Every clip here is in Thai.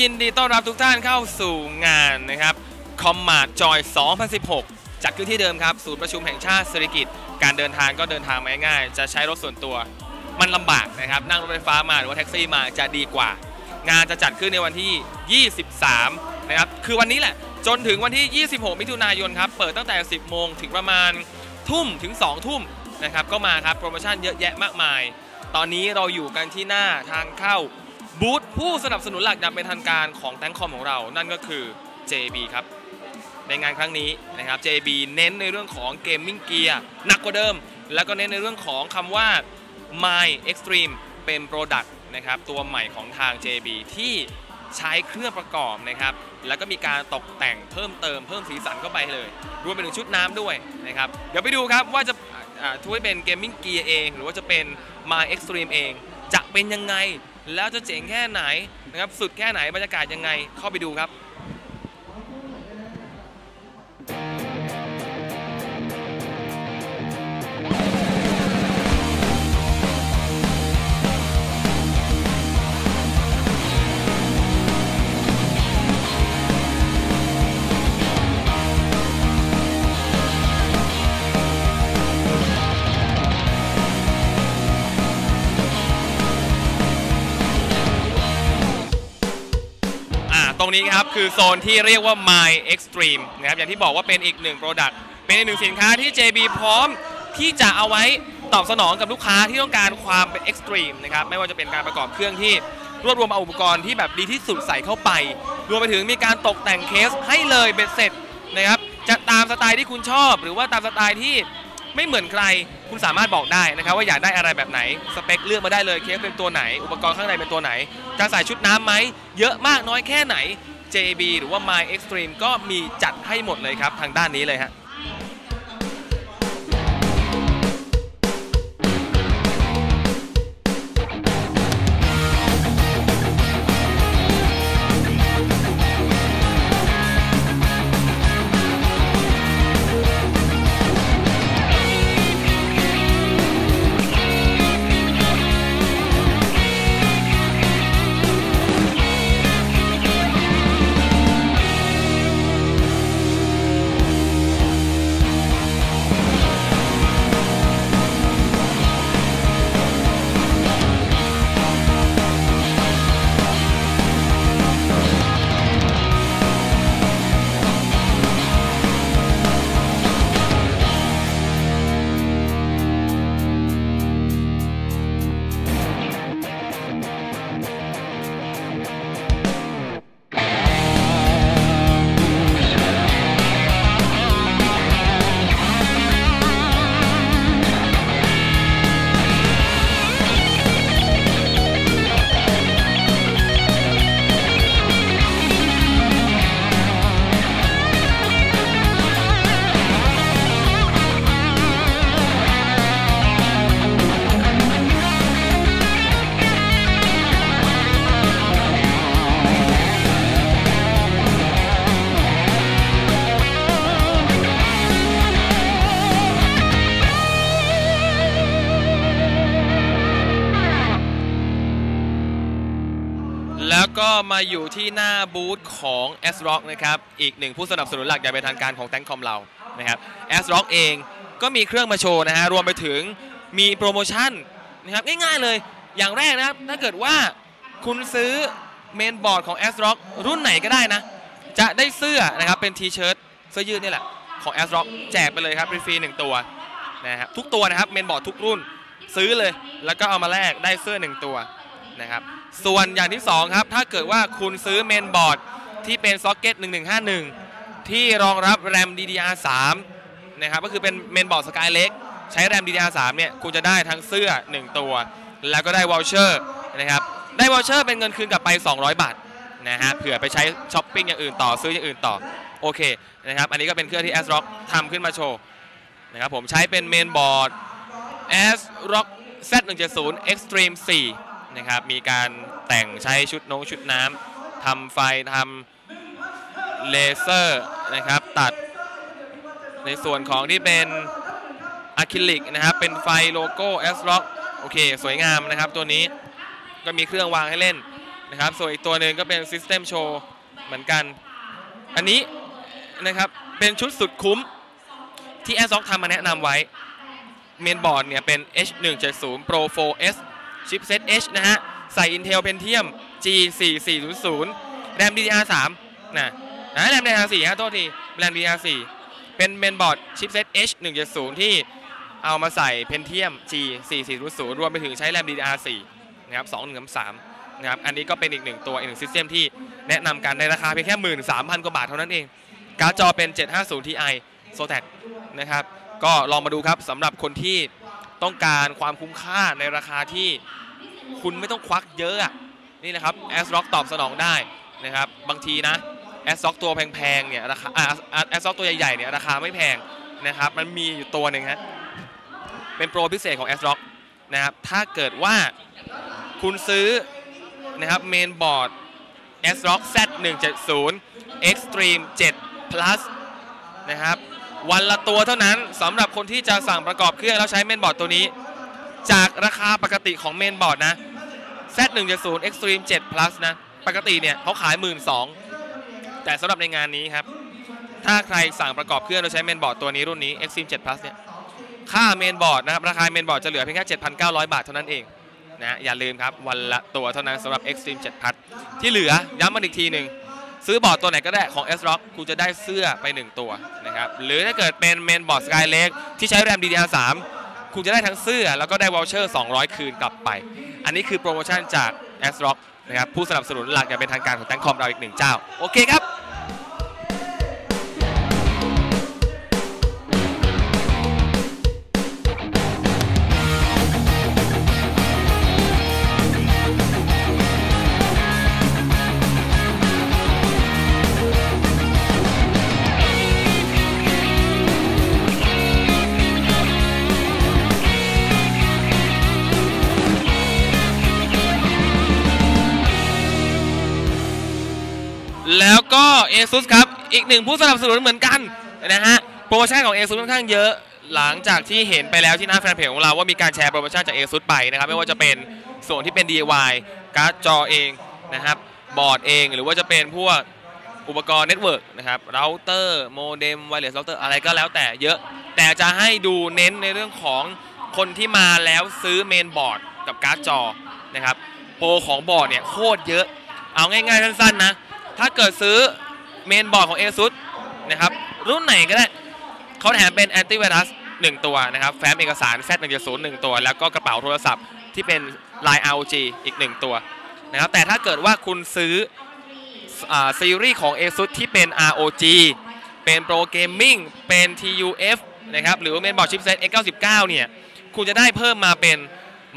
ยินดีต้อนรับทุกท่านเข้าสู่งานนะครับคอมมาดจอย 2016 จัดขึ้นที่เดิมครับ ศูนย์ประชุมแห่งชาติเศรษฐกิจการเดินทางก็เดินทางมาง่าย จะใช้รถส่วนตัว มันลำบากนะครับ นั่งรถไฟฟ้ามาหรือว่าแท็กซี่มาจะดีกว่า งานจะจัดขึ้นในวันที่ 23 นะครับ คือวันนี้แหละ จนถึงวันที่ 26 มิถุนายนครับ เปิดตั้งแต่ 10 โมงถึงประมาณทุ่มถึง 2 ทุ่มนะครับ ก็มาครับ โปรโมชั่นเยอะแยะมากมาย ตอนนี้เราอยู่กันที่หน้าทางเข้า บูธผู้สนับสนุนหลักอย่างเป็นทางการของแตงคอมของเรา นั่นก็คือ JB ครับ ในงานครั้งนี้นะครับ JB เน้นในเรื่องของเกมมิ่งเกียร์หนักกว่าเดิม แล้วก็เน้นในเรื่องของคำว่า My Extreme เป็น Product นะครับตัวใหม่ของทาง JB ที่ใช้เครื่องประกอบนะครับ แล้วก็มีการตกแต่งเพิ่มเติมเพิ่มสีสันเข้าไปเลย รวมไปถึงชุดน้ำด้วยนะครับ เดี๋ยวไปดูครับว่าจะอ่าทุยเป็นเกมมิ่งเกียร์เอง หรือว่าจะเป็น My Extreme เอง จะเป็นยังไง แล้วจะเจ๋งแค่ไหนนะครับสุดแค่ไหนบรรยากาศยังไงเข้าไปดูครับ รงนี้ครับ คือโซนที่เรียกว่า My Extreme นะครับอย่างที่บอกว่าเป็นอีกหนึ่ง Product เป็นอีกหนึ่งสินค้าที่ JB พร้อมที่จะเอาไว้ตอบสนองกับลูกค้าที่ต้องการความเป็น Extreme นะครับไม่ว่าจะเป็นการประกอบเครื่องที่รวบรวมเอาอุปกรณ์ที่แบบดีที่สุดใส่เข้าไป รวมไปถึงมีการตกแต่งเคสให้เลยเบ็ดเสร็จนะครับจะตามสไตล์ที่คุณชอบ หรือว่าตามสไตล์ที่ไม่เหมือนใคร คุณสามารถบอกได้นะครับว่าอยากได้อะไรแบบไหนสเปคเลือกมาได้เลยเคสเป็นตัวไหน อุปกรณ์ข้างในเป็นตัวไหน จะใส่ชุดน้ำไหมเยอะมากน้อยแค่ไหน JB หรือว่า My Extreme ก็มีจัดให้หมดเลยครับทางด้านนี้เลยฮะ มาอยู่ที่หน้าบูธของ S Rock นะครับ อีกหนึ่งผู้สนับสนุนหลักอย่างเป็นทางการของแตงคอมเรานะครับ S Rock เองก็มีเครื่องมาโชว์นะฮะ รวมไปถึงมีโปรโมชั่นนะครับง่ายๆเลยอย่างแรกนะครับ ถ้าเกิดว่าคุณซื้อเมนบอร์ดของ S Rock รุ่นไหนก็ได้นะ จะได้เสื้อนะครับเป็นทีเชิ้ตเสื้อยืดนี่แหละของ S Rock แจกไปเลยครับฟรีหนึ่งตัวนะครับทุกตัวนะครับเมนบอร์ดทุกรุ่นซื้อเลย แล้วก็เอามาแลกได้เสื้อหนึ่งตัวนะครับ ส่วนอย่างที่ 2 ครับ ถ้าเกิดว่าคุณซื้อเมนบอร์ดที่เป็นซ็อกเก็ต1151 ที่รองรับแรม DDR3 นะครับก็คือเป็นเมนบอร์ดสกายเล็กใช้แรม DDR3 เนี่ยคุณจะได้ทั้งเสื้อ 1 ตัว แล้วก็ได้วอลเชอร์นะครับได้วอลเชอร์เป็นเงินคืนกลับไป 200 บาทนะฮะเผื่อไปใช้ช้อปปิ้งอย่างอื่นต่อซื้ออย่างอื่นต่อโอเคนะครับอันนี้ก็เป็นเครื่องที่ ASRock ทำขึ้นมาโชว์นะครับผมใช้เป็นเมนบอร์ด ASRock Z170 Extreme 4 นะครับมีการแต่งใช้ชุดนงชุดน้ำทำไฟทำเลเซอร์นะครับตัดในส่วนของที่เป็นอะคริลิกนะครับเป็นไฟโลโก้ ASRock โอเคสวยงามนะครับตัวนี้ก็มีเครื่องวางให้เล่นนะครับส่วนอีกตัวหนึ่งก็เป็น System Show เหมือนกัน อันนี้นะครับเป็นชุดสุดคุ้มที่ a s r o c ทำมาแนะนำไว้เมนบอร์ดเนี่ยเป็น H170 Pro 4S chipset H นะฮะ ใส่ Intel Pentium G4400 RAM DDR3 นะนะ RAM DDR4 ฮะโทษที RAM DDR4 เป็นเมนบอร์ด chipset H170 ที่เอามาใส่ Pentium G4400 รวมไปถึงใช้ RAM DDR4 นะครับ213นะครับ อันนี้ก็เป็นอีกหนึ่งตัวอีกหนึ่งซิสเต็มที่แนะนำกันในราคาเพียงแค่ 13,000 กว่าบาทเท่านั้นเอง การ์ดจอเป็น 750 Ti s o t a c นะครับ ก็ลองมาดูครับสำหรับคนที่ ต้องการความคุ้มค่าในราคาที่คุณไม่ต้องควักเยอะนี่นะครับ a s r o c k ตอบสนองได้นะครับ บางทีนะ a s r o c k ตัวแพงๆเนี่ยราคาแอ่า a s r o c k ตัวใหญ่ๆเนี่ยราคาไม่แพงนะครับ มันมีอยู่ตัวหนึ่งฮะเป็นโปรพิเศษของ a s r o c k นะครับถ้าเกิดว่าคุณซื้อนะครับเมนบอร์ด a s r o c k Z170 Extreme 7 Plus นะครับ วันละตัวเท่านั้นสำหรับคนที่จะสั่งประกอบเครื่องแล้วใช้เมนบอร์ดตัวนี้ จากราคาปกติของเมนบอร์ดนะ Z170 Extreme 7 Plus นะ ปกติเนี่ยเขาขาย 1 2ื่นแต่สำหรับในงานนี้ครับ ถ้าใครสั่งประกอบเครื่องโดยใช้เมนบอร์ดตัวนี้รุ่นนี้ Extreme 7 Plus เนี่ยค่าเมนบอร์ดนะครับราคาเมนบอร์ดจะเหลือเพียงแค่ 7,900 บาทเท่านั้นเองนะอย่าลืมครับวันละตัวเท่านั้นสำหรับ Extreme 7 Plus ที่เหลือย้ำมันอีกทีหนึ่ง ซื้อบอร์ดตัวไหนก็ได้ของ S Rock คุณจะได้เสื้อไป 1 ตัวนะครับหรือถ้าเกิดเป็นเมนบอร์ด Sky Lake ที่ใช้แรม DDR3 คุณจะได้ทั้งเสื้อแล้วก็ได้วอลเชอร์ 200 คืนกลับไป อันนี้คือโปรโมชั่นจาก S Rock นะครับผู้สนับสนุนหลักอย่างเป็นทางการของแตงคอมเราอีกหนึ่งเจ้า โอเคครับ ASUS ครับ อีกหนึ่งผู้สนับสนุนเหมือนกันนะฮะ โปรโมชั่นของ ASUS ค่อนข้างเยอะหลังจากที่เห็นไปแล้วที่หน้าแฟนเพจของเราว่ามีการแชร์โปรโมชั่นจาก ASUS ไปนะครับ ไม่ว่าจะเป็นส่วนที่เป็น DIY การ์ดจอเองนะครับ บอร์ดเองหรือว่าจะเป็นพวกอุปกรณ์เน็ตเวิร์กนะครับเราเตอร์โมเด็มไวเลสเราเตอร์อะไรก็แล้วแต่เยอะ แต่จะให้ดูเน้นในเรื่องของคนที่มาแล้วซื้อเมนบอร์ดกับการ์ดจอนะครับโปรของบอร์ดเนี่ยโคตรเยอะ เอาง่ายๆสั้นๆนะ ถ้าเกิดซื้อ เมนบอร์ดของ ASUS นะครับรุ่นไหนก็ได้เขาแถมเป็นแอนตี้ไวรัส1ตัวนะครับแฟ้มเอกสาร Z170 1ตัว แล้วก็กระเป๋าโทรศัพท์ที่เป็นลาย ROG อีก 1 ตัวนะครับแต่ถ้าเกิดว่าคุณซื้ออซีรีส์ของ ASUS ที่เป็น ROG เป็นโปรเกมมิ่งเป็น TUF นะครับหรือว่าเมนบอร์ดชิปเซ็ต X99 เนี่ยคุณจะได้เพิ่มมาเป็น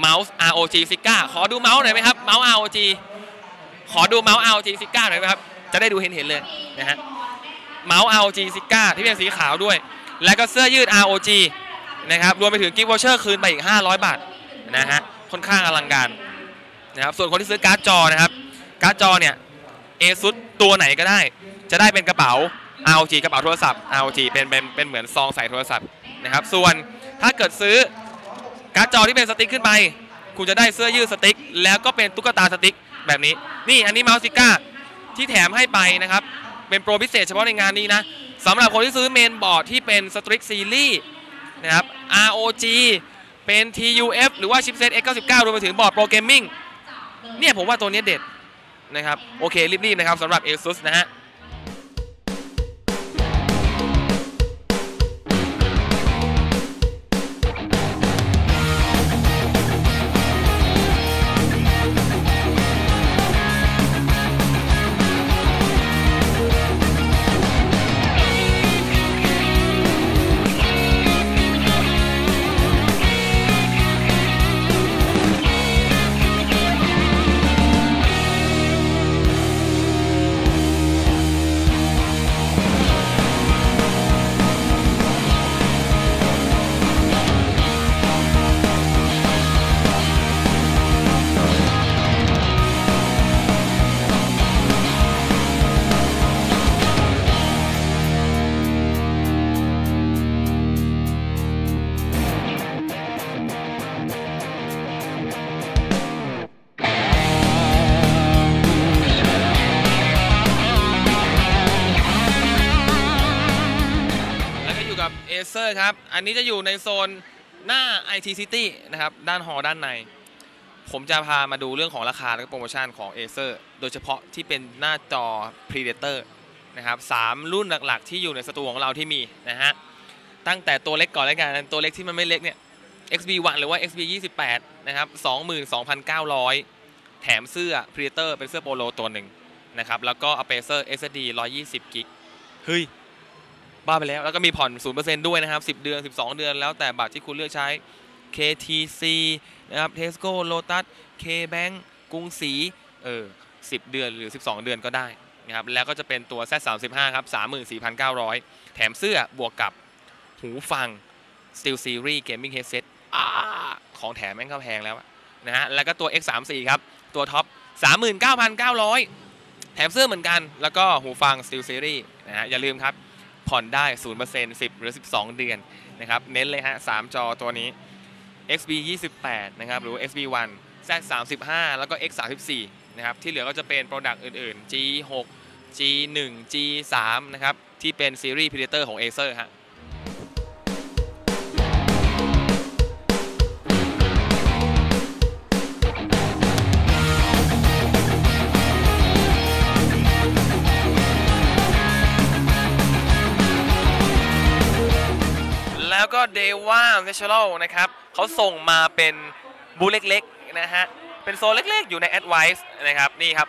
เมาส์ ROG Zika ขอดูเมาส์หน่อยไหมครับเมาส์ ROG ขอดูเมาส์ ROG Zika หน่อยไหมครับ จะได้ดูเห็นเห็นๆเลยนะฮะเมาส์ ROG Zika ที่เป็นสีขาวด้วย แล้วก็เสื้อยืด ROG นะครับรวมไปถึงกิฟต์วอเชอร์คืนไปอีก 500 บาทนะฮะค่อนข้างอลังการนะครับส่วนคนที่ซื้อการ์ดจอนะครับการ์ดจอเนี่ย ASUS ตัวไหนก็ได้ จะได้เป็นกระเป๋า ROG กระเป๋าโทรศัพท์ ROG เป็นเป็นเป็นเหมือนซองใส่โทรศัพท์นะครับส่วนถ้าเกิดซื้อการ์ดจอที่เป็นสติ๊กขึ้นไป คุณจะได้เสื้อยืดสติ๊ก แล้วก็เป็นตุ๊กตาสติ๊กแบบนี้ นี่อันนี้เมาส์ซิก้า ที่แถมให้ไปนะครับ เป็นโปรพิเศษเฉพาะในงานนี้นะสำหรับคนที่ซื้อเมนบอร์ดที่เป็นสตริกซีรีส์นะครับ ROG เป็น TUF หรือว่าชิปเซ็ต X99 รวมไปถึงบอร์ดโปรแกรมมิ่งเนี่ยผมว่าตัวนี้เด็ดนะครับ โอเครีบๆนะครับสำหรับ ASUS นะฮะ Acer ครับ อันนี้จะอยู่ในโซนหน้า IT City นะครับ ด้านหอด้านใน ผมจะพามาดูเรื่องของราคาและโปรโมชั่นของ Acer โดยเฉพาะที่เป็นหน้าจอ Predator นะครับสามรุ่นหลักๆ ที่อยู่ในสตูของเราที่มีนะฮะ ตั้งแต่ตัวเล็กก่อนแล้วกัน ตัวเล็กที่มันไม่เล็กเนี่ย XB1 หรือว่า XB28 นะครับ 22,900 แถมเสื้อ Predator เป็นเสื้อโปโลตัวหนึ่งนะครับ แล้วก็ Acer SSD 120กิก เฮ้ย บ้าไปแล้วแล้วก็มีผ่อน 0%ด้วยนะครับ 10 เดือน 12 เดือน แล้วแต่บัตรที่คุณเลือกใช้ KTC นะครับ Tesco Lotus KBank กรุงศรีเออ10 เดือนหรือ 12 เดือนก็ได้นะครับแล้วก็จะเป็นตัว Z35 ครับ 34,900 แถมเสื้อบวกกับหูฟัง Steel Series Gaming Headset อของแถมแม่งก็แพงแล้วนะฮะแล้วก็ตัว X34 ครับ ตัวท็อป 39,900 แถมเสื้อเหมือนกัน แล้วก็หูฟัง Steel Series นะฮะอย่าลืมครับ ผ่อนได้ 0% 10 หรือ 12 เดือนนะครับเน้นเลยฮะ 3 จอตัวนี้ XB 28นะครับหรือ XB 1 Z 35แล้วก็ X 34นะครับที่เหลือก็จะเป็น Product อื่น ๆ G 6 G 1 G 3นะครับที่เป็นซีรีส์ Predator ของ Acer ฮะ แล้วก็ d e w a Natural นะครับเขาส่งมาเป็นบูเล็กๆนะฮะ เป็นโซนเล็กๆ อยู่ใน Advice นะครับ นี่ครับ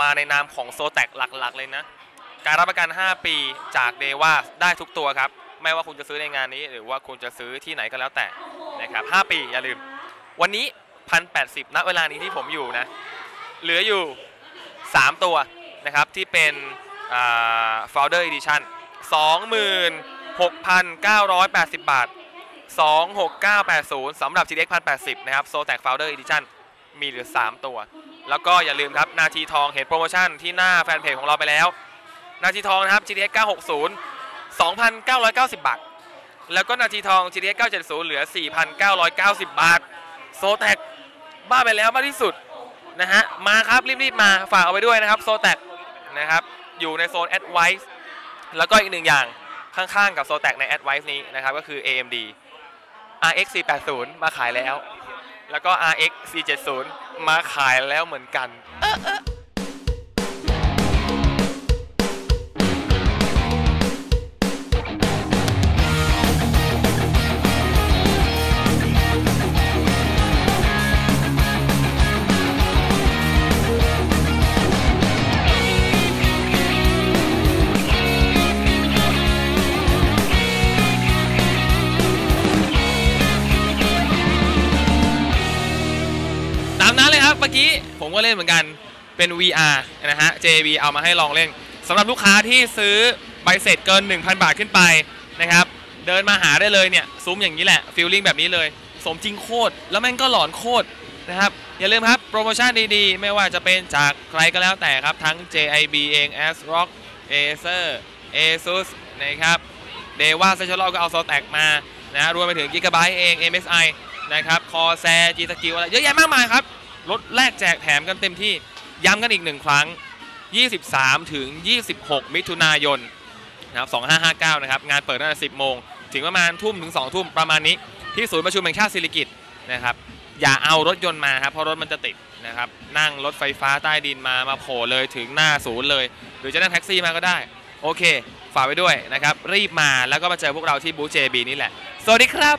มาในนามของโซแตกหลักๆ เลยนะ การรับประกัน 5 ปีจาก d e w a ได้ทุกตัวครับ ไม่ว่าคุณจะซื้อในงานนี้ หรือว่าคุณจะซื้อที่ไหนก็แล้วแต่นะครับ 5 ปีอย่าลืม วันนี้ 1,080 ณ เวลานี้ที่ผมอยู่นะ เหลืออยู่ 3 ตัวนะครับที่เป็นอ่า Founder Edition 6,980 บาท 26980สำหรับ GTX 1080 นะครับ Zotac Founder Edition มีเหลือ 3 ตัว แล้วก็อย่าลืมครับนาทีทองเห็นโปรโมชั่นที่หน้าแฟนเพจของเราไปแล้ว นาทีทองนะครับ GTX 960 2,990 บาท แล้วก็นาทีทอง GTX 970 เหลือ 4,990 บาท Zotac บ้าไปแล้วมากที่สุดนะฮะมาครับรีบๆมาฝากเอาไปด้วยนะครับ Zotac นะครับอยู่ในโซน Advice แล้วก็อีกหนึ่งอย่าง ข้างๆกับโซแตกใน Advice นี้นะครับก็คือ AMD RX 480 มาขายแล้ว แล้วก็ RX 470 มาขายแล้วเหมือนกัน ก็เล่นเหมือนกันเป็น VR นะฮะ JB เอามาให้ลองเล่นสำหรับลูกค้าที่ซื้อใบเสร็จเกิน 1,000 บาทขึ้นไปนะครับ เดินมาหาได้เลยเนี่ยซุ้มอย่างนี้แหละฟีลลิ่งแบบนี้เลย สมจริงโคตร แล้วแม่งก็หลอนโคตรนะครับ อย่าลืมครับ โปรโมชั่นดีๆ ไม่ว่าจะเป็นจากใครก็แล้วแต่ครับ ทั้ง JIB เอง ASRock Acer ASUS นะครับเดว่าเซชลก็เอาโซแตกมานะฮะรวมไปถึง Gigabyte เอง MSI นะครับคอแซจีสกิลอะไรเยอะแยะมากมายครับ ลดแลกแจกแถมกันเต็มที่ย้ำกันอีกหนึ่งครั้ง 23 ถึง 26 มิถุนายนนะครับ2559 นะครับ งานเปิดตั้งแต่ 10 โมง ถึงประมาณทุ่มถึง 2 ทุ่มประมาณนี้ ที่ศูนย์ประชุมแห่งชาติศิริกิตนะครับ อย่าเอารถยนต์มาครับ เพราะรถมันจะติดนะครับ นั่งรถไฟฟ้าใต้ดินมา มาโผล่เลยถึงหน้าศูนย์เลย หรือจะนั่งแท็กซี่มาก็ได้ โอเค ฝากไว้ด้วยนะครับ รีบมาแล้วก็มาเจอพวกเราที่บูธ JB นี่แหละ สวัสดีครับ